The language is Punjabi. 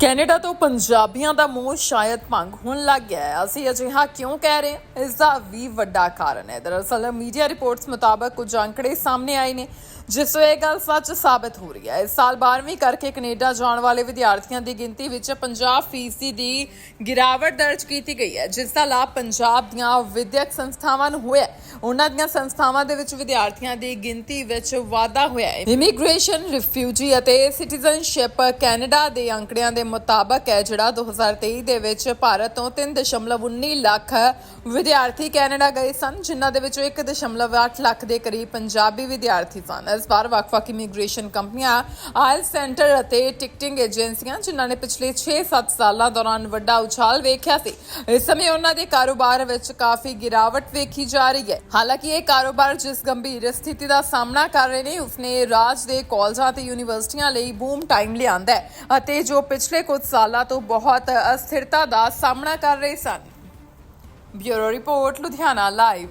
ਕੈਨੇਡਾ ਤੋਂ ਪੰਜਾਬੀਆਂ ਦਾ ਮੋਹ ਸ਼ਾਇਦ ਭੰਗ ਹੋਣ ਲੱਗ ਗਿਆ ਹੈ। ਅਸੀਂ ਅਜਿਹਾ ਕਿਉਂ ਕਹਿ ਰਹੇ ਹਾਂ? ਇਸ ਦਾ ਵੀ ਵੱਡਾ ਕਾਰਨ ਹੈ। ਦਰਅਸਲ, ਮੀਡੀਆ ਰਿਪੋਰਟਸ ਮੁਤਾਬਕ ਕੁਝ ਅੰਕੜੇ ਸਾਹਮਣੇ ਆਏ ਨੇ, ਜਿਸ ਤੋਂ ਇਹ ਗੱਲ ਸੱਚ ਸਾਬਤ ਹੋ ਰਹੀ ਹੈ। ਇਸ ਸਾਲ 12ਵੀਂ ਕਰਕੇ ਕੈਨੇਡਾ ਜਾਣ ਵਾਲੇ ਵਿਦਿਆਰਥੀਆਂ ਦੀ ਗਿਣਤੀ ਵਿੱਚ 50% ਦੀ ਗਿਰਾਵਟ ਦਰਜ ਕੀਤੀ ਗਈ ਹੈ, ਜਿਸ ਦਾ ਲਾਭ ਪੰਜਾਬ ਦੀਆਂ ਵਿਦਿਅਕ ਸੰਸਥਾਵਾਂ ਨੂੰ ਹੋਇਆ ਹੈ। ਉਹਨਾਂ ਦੀਆਂ ਸੰਸਥਾਵਾਂ ਦੇ ਵਿੱਚ ਵਿਦਿਆਰਥੀਆਂ ਦੀ ਗਿਣਤੀ ਵਿੱਚ ਵਾਧਾ ਹੋਇਆ ਹੈ। ਇਮੀਗ੍ਰੇਸ਼ਨ, ਰਿਫਿਊਜੀ ਅਤੇ ਸਿਟੀਜ਼ਨਸ਼ਿਪ ਕੈਨੇਡਾ ਦੇ ਅੰਕੜਿਆਂ ਦੇ ਮੁਤਾਬਕ ਹੈ, ਜਿਹੜਾ 2023 ਦੇ ਵਿੱਚ ਭਾਰਤ ਤੋਂ 3.19 ਲੱਖ ਵਿਦਿਆਰਥੀ ਕੈਨੇਡਾ ਗਏ ਸਨ, ਜਿਨ੍ਹਾਂ ਦੇ ਵਿੱਚੋਂ 1.8 ਲੱਖ ਦੇ ਕਰੀਬ ਪੰਜਾਬੀ ਵਿਦਿਆਰਥੀ ਸਨ। ਇਸ ਵਾਰ ਵੱਖ-ਵੱਖ ਇਮੀਗ੍ਰੇਸ਼ਨ ਕੰਪਨੀਆਂ ਆਇਲ ਸੈਂਟਰ ਅਤੇ ਟਿਕਟਿੰਗ ਏਜੰਸੀਆਂ ਜਿਨ੍ਹਾਂ ਨੇ ਪਿਛਲੇ 6-7 ਸਾਲਾਂ ਦੌਰਾਨ ਵੱਡਾ ਉਛਾਲ ਵੇਖਿਆ ਸੀ, ਇਸ ਸਮੇਂ ਉਹਨਾਂ ਦੇ ਕਾਰੋਬਾਰ ਵਿੱਚ ਕਾਫੀ ਗਿਰਾਵਟ ਵੇਖੀ ਜਾ ਰਹੀ ਹੈ। ਹਾਲਾਂਕਿ ਇਹ ਕਾਰੋਬਾਰ ਜਿਸ ਗੰਭੀਰ ਸਥਿਤੀ ਦਾ ਸਾਹਮਣਾ ਕਰ ਰਹੇ ਨੇ, ਉਸਨੇ ਰਾਜ ਦੇ ਕਾਲਜਾਂ ਤੇ ਯੂਨੀਵਰਸਿਟੀਆਂ ਲਈ ਬੂਮ ਟਾਈਮ ਲਿਆਂਦਾ ਹੈ ਅਤੇ ਜੋ ਪਿਛਲੇ ਪਿਛਲੇ ਕੁਝ ਸਾਲਾਂ ਤੋਂ ਬਹੁਤ ਅਸਥਿਰਤਾ ਦਾ ਸਾਹਮਣਾ ਕਰ ਰਹੇ ਸਨ। Bureau report, Ludhiana live.